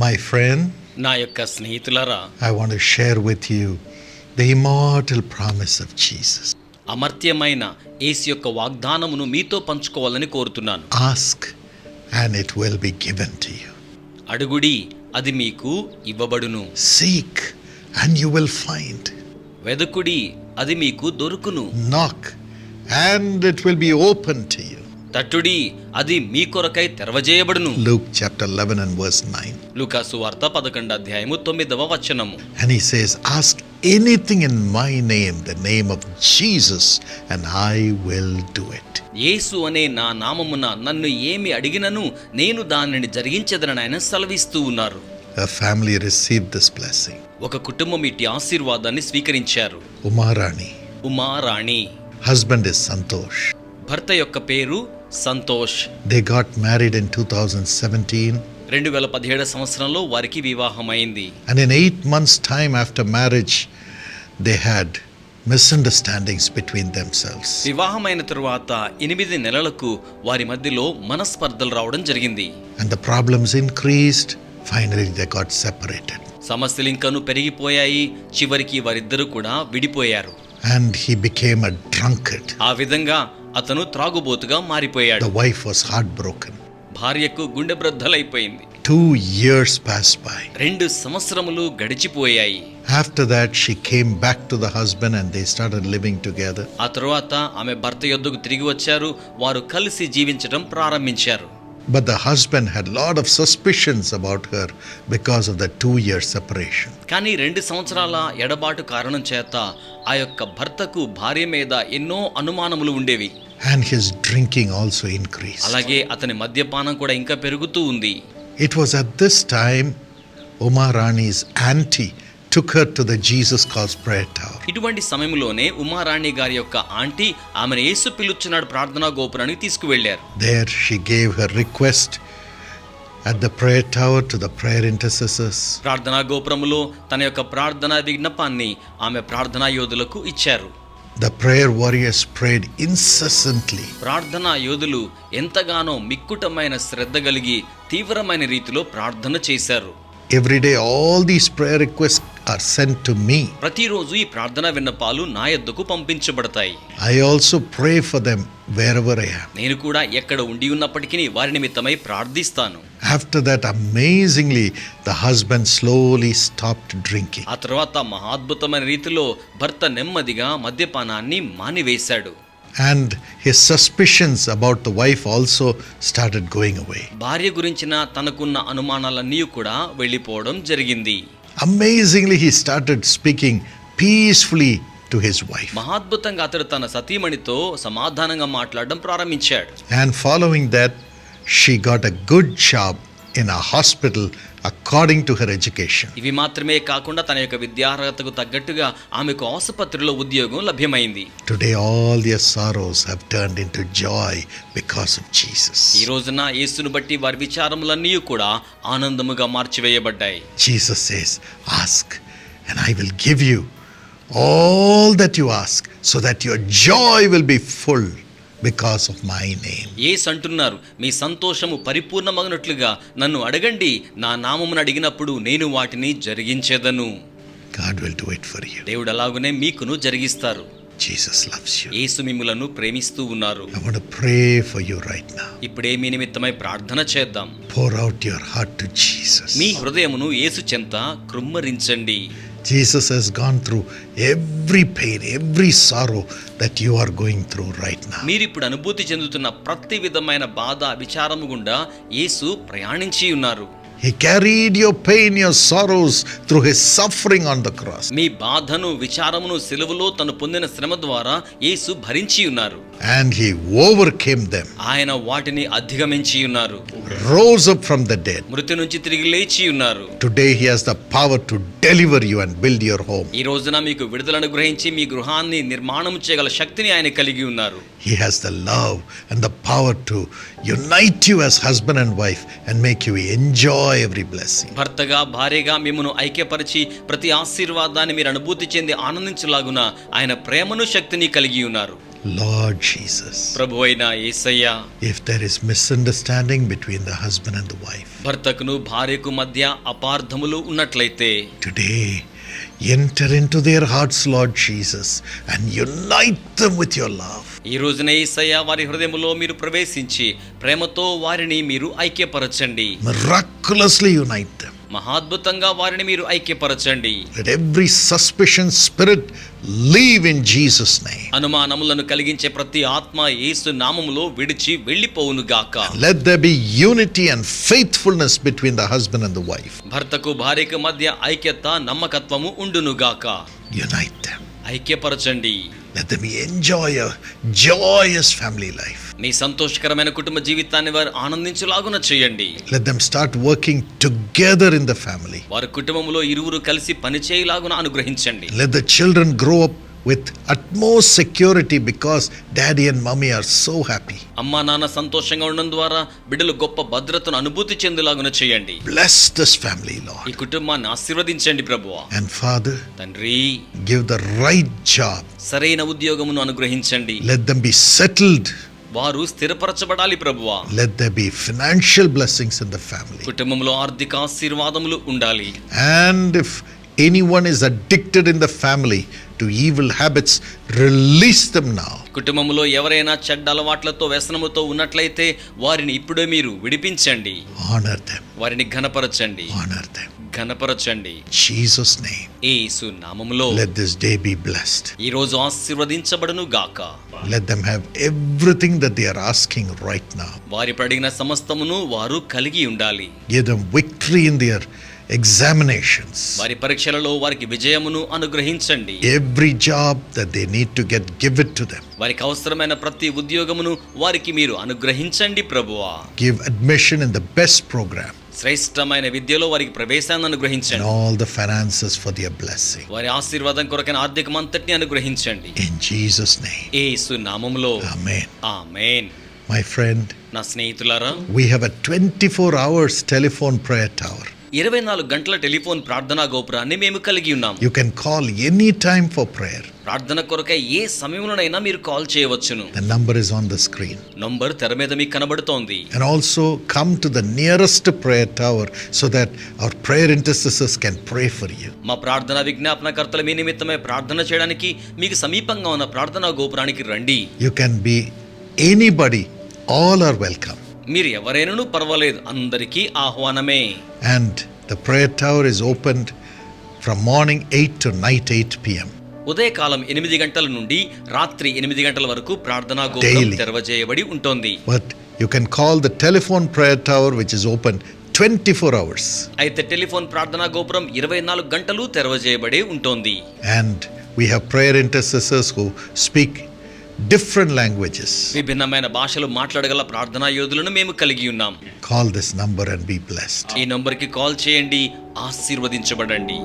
My friend, నా యొక్క స్నేహితులారా I want to share with you the immortal promise of Jesus. అమర్త్యమైన ఏసు యొక్క వాగ్దానమును మీతో పంచుకోవాలని కోరుతున్నాను Ask, and it will be given to you. అడుగుడి అది మీకు ఇవ్వబడును Seek, and you will find. వెదకుడి అది మీకు దొరుకును Knock, and it will be open to you. తట్టుడి అది మీ కొరకై తెరవజేయబడును Luke chapter 11 and verse 9. లూకాసు వార్త పదకొండు అధ్యాయము తొమ్మిదవ వచనము And he says, Ask anything in my name, the name of Jesus, and I will do it. యేసు అనే నా నామమున నన్ను ఏమి అడిగినను నేను దానిని జరిగించదనని ఆయన సెలవిస్తూ ఉన్నారు A family received this blessing. ఒక కుటుంబం ఇట్టి ఆశీర్వాదాన్ని స్వీకరించారు Umarani. Uma Rani Husband is Santosh. భర్త యొక్క పేరు Santosh They got married in 2017, రెండు వేల పదిహేడు సంవత్సరంలో వారికి వివాహమైంది and in eight months' time after marriage, they had misunderstandings between themselves. వివాహమైన తరువాత ఎనిమిది నెలలకు వారి మధ్యలో మనస్పర్ధలు రావడం జరిగింది And the problems increased. Finally, they got separated. సమస్యలు ఇంకను పెరిగిపోయాయి చివరికి వారిద్దరూ కూడా విడిపోయారు And he became a drunkard. ఆ విధంగా అతను త్రాగుబోతుగా మారిపోయాడు. వైఫ్ వాస్ హార్ట్ బ్రోకెన్ భార్యకు గుండె బ్రద్దలైపోయింది. టూ ఇయర్స్ పాస్ బై రెండు సంవత్సరములు గడిచిపోయాయి. After that she came back to the husband and they start living together ఆ తర్వాత ఆమె భర్త యొద్దకు తిరిగి వచ్చారు. వారు కలిసి జీవించడం ప్రారంభించారు. But the husband had a lot of suspicions about her because of the two year separation. కానీ రెండు సంవత్సరాల ఎడబాటు కారణం చేత ఆ యొక్క భర్తకు భార్య మీద ఎన్నో అనుమానములు ఉండేవి And his drinking also increased. అలాగే అతని మద్యపానం కూడా ఇంకా పెరుగుతూ ఉంది It was at this time Uma Rani's auntie took her to the Jesus Calls prayer tower. ఇటువంటి సమయంలోనే ఉమారాణి గారి యొక్క ఆంటీ ఆమెను యేసు పిలుచున్నాడు ప్రార్థనా గోపురానికి తీసుకువెళ్ళారు There she gave her request at the prayer tower to the prayer intercessors. ప్రార్థనా గోపురములో తన యొక్క ప్రార్థనా విజ్ఞపాన్ని ఆమె ప్రార్థనా యోధులకు ఇచ్చారు The prayer warriors prayed incessantly. ప్రార్థనా యోధులు ఎంతగానో మిక్కుటమైన శ్రద్ధ కలిగి తీవ్రమైన రీతిలో ప్రార్థన చేశారు Every day, all these prayer requests are మీ ప్రతిరోజు ఈ ప్రార్థన విన్నపాలు నా యొద్దకు పంపించబడతాయి. I also pray for them wherever I am నేను కూడా ఎక్కడ ఉండి ఉన్నప్పటికీ వారి నిమిత్తమై ప్రార్థిస్తాను. After that amazingly the husband slowly stopped drinking ఆ తర్వాత మహాద్భుతమైన రీతిలో భర్త నెమ్మదిగా మద్యపానాన్ని మానివేశాడు. And his suspicions about the wife also started going away భార్య గురించిన తనకున్న అనుమానాలన్నీ కూడా వెళ్ళిపోవడం జరిగింది. Amazingly, he started speaking peacefully to his wife. మహాద్భుతంగా అతడు తన సతీమణితో సమాధానంగా మాట్లాడడం ప్రారంభించాడు And following that, she got a good job in a hospital according to her education ఇవి మాత్రమే కాకుండా తన యొక్క విద్యార్హతకు తగ్గట్టుగా ఆమెకు ఆసుపత్రిలో ఉద్యోగం లభ్యమైంది. Today all the sorrows have turned into joy because of Jesus ఈ రోజున యేసును బట్టి వారి విచారములన్నీ కూడా ఆనందముగా మార్చివేయబడ్డాయి. Jesus says ask and I will give you all that you ask so that your joy will be full because of my name. ఏసు అంటున్నారు మీ సంతోషము పరిపూర్ణమగినట్లుగా నన్ను అడగండి నా నామమును అడిగినప్పుడు నేను వాటిని జరిగించేదను God will do it for you. దేవుడు అలాగునే మీకును జరిగిస్తారు Jesus loves you. యేసు మిమ్ములను ప్రేమిస్తూ ఉన్నారు I want to pray for you right now. ఇప్పుడే మీ నిమిత్తమై ప్రార్థన చేద్దాం Pour out your heart to Jesus. మీ హృదయమును యేసు చెంత కృమ్మరించండి Jesus he's gone through every pain every sorrow that you are going through right నా మీరు ఇప్పుడు అనుభూతి చెందుతున్న ప్రతి విధమైన బాధ విచారము గుండా యేసు ప్రయాణించి ఉన్నారు He carried your pain, your sorrows through his suffering on the cross. మీ బాధను విచారమును సెలవులో తను పొందిన శ్రమ ద్వారా యేసు భరించి ఉన్నారు And he overcame them, ఆయన వాటిని అధిగమించి ఉన్నారు rose up from the dead. మృతి నుంచి తిరిగి లేచి ఉన్నారు Today he has the power to deliver you and build your home. ఈ రోజున మీకు విడుదలను గ్రహించి మీ గృహాన్ని నిర్మాణం చేయగల శక్తిని ఆయన కలిగి ఉన్నారు He has the love and the power to unite you as husband and wife and make you enjoy every blessing. భర్తగా భార్యగా మిమ్మను ఐక్యపరిచి ప్రతి ఆశీర్వాదాన్ని మీరు అనుభూతి చెంది ఆనందించలాగున ఆయన ప్రేమను శక్తిని కలిగి ఉన్నారు Lord Jesus, ప్రభు అయిన యేసయ్య if there is misunderstanding between the husband and the wife, భర్తకును భార్యకు మధ్య అపార్థములు ఉన్నట్లయితే enter in to their hearts Lord Jesus and unite them with your love ఈ రోజున ఈసయ్య వారి హృదయంలో మీరు ప్రవేశించి ప్రేమతో వారిని మీరు ఐక్యపరచండి. రక్లెస్లీ యునైట్ దెమ్ మహాద్భుతంగా వారిని మీరు ఐక్యపరచండి. Every suspicion spirit leave in Jesus name అనుమానములను కలిగించే ప్రతి ఆత్మ యేసు నామములో విడిచి వెళ్ళిపోవును గాక. Let there be unity and faithfulness between the husband and the wife భర్తకు భార్యకు మధ్య ఐక్యత నమ్మకత్వము ఉండును గాక. Unite them ఐక్యపరచండి. Let them enjoy a joyous family life మీ సంతోషకరమైన కుటుంబ జీవితాన్ని వారు ఆనందించలాగున చేయండి. Let them start working together in the family వారి కుటుంబంలో ఇరువురు కలిసి పని చేయలాగున అనుగ్రహించండి. Let the children grow up with utmost security because daddy and mummy are so happy అమ్మ నాన్న సంతోషంగా ఉండడం ద్వారా బిడ్డలు గొప్ప భద్రతను అనుభూతి చెందులాగున చేయండి. బ్లెస్ దిస్ ఫ్యామిలీ లో ఈ కుటుంబాన్ని ఆశీర్వదించండి ప్రభువా. అండ్ ఫాదర్ తండ్రి గివ్ ద రైట్ జాబ్ సరైన ఉద్యోగమును అనుగ్రహించండి. లెట్ దెమ్ బి సెటిల్డ్ వారు స్థిరపరచబడాలి ప్రభువా Let there be financial blessings in the family. కుటుంబంలో ఆర్థిక ఆశీర్వాదములు ఉండాలి And if anyone is addicted in the family to evil habits, release them now. కుటుంబంలో ఎవరైనా చెడ్డ అలవాట్లతో వ్యసనముతో ఉన్నట్లయితే వారిని ఇప్పుడే మీరు విడిపించండి Honor them. వారిని ఘనపరచండి Honor them. ఘనపరచండి Jesus' name. యేసు నామములో Let this day be blessed. ఈ రోజు ఆశీర్వదించబడును గాక Let them have everything that they are asking right now. వారి అడిగిన సమస్తమును వారు కలిగి ఉండాలి Give them victory in their examinations. వారి పరీక్షలలో వారికి విజయమును అనుగ్రహించండి Every job that they need to get, give it to them. వారికి అవసరమైన ప్రతి ఉద్యోగమును వారికి మీరు అనుగ్రహించండి ప్రభువా Give admission in the best program శ్రేష్టమైన విద్యలో వారికి ప్రవేశాన్ని అనుగ్రహించండి. All the finances for their blessing వారి ఆశీర్వాదం కొరకైన ఆర్థిక మంతటిని అనుగ్రహించండి. ఇన్ జీసస్ నేమ్ యేసు నామములో ఆమేన్ ఆమేన్ మై ఫ్రెండ్ నా స్నేహితులారా we have a 24 hours telephone prayer tower ఇరవై నాలుగు గంటల టెలిఫోన్ ప్రార్థనా గోపురాన్ని మేము కలిగి ఉన్నాం you can call any time for prayer ప్రార్థన కొరకై ఏ సమయంలోనైనా మీరు కాల్ చేయవచ్చును. The number is on the screen number తెర మీద మీకు కనబడుతోంది. And also come to the nearest prayer tower so that our prayer intercessors can pray for you మా ప్రార్థన విజ్ఞాపనకర్తల మీ నిమిత్తమే ప్రార్థన చేయడానికి మీకు సమీపంగా ఉన్న ప్రార్థనా గోపురానికి రండి. You can be anybody all are welcome మీరు ఎవరైనాను పర్వాలేదు అందరికీ ఆహ్వానమే And the prayer tower is opened from morning 8 to night 8 p.m. ఉదయకాలం ఎనిమిది గంటల నుండి రాత్రి ఎనిమిది గంటల వరకు ప్రార్థనా గోపురం Daily. తెరవజేయబడి ఉంటుంది But you can call the telephone prayer tower, which is open 24 hours. అయితే టెలిఫోన్ ప్రార్థనా గోపురం ఇరవై నాలుగు గంటలు తెరవజేయబడి ఉంటుంది And we have prayer intercessors who speak different languages. విభిన్నమైన భాషలు మాట్లాడగల ప్రార్థనా యోధులను మేము కలిగి ఉన్నాం Call this number and be blessed. ఈ నంబర్కి కాల్ చేయండి ఆశీర్వదించబడండి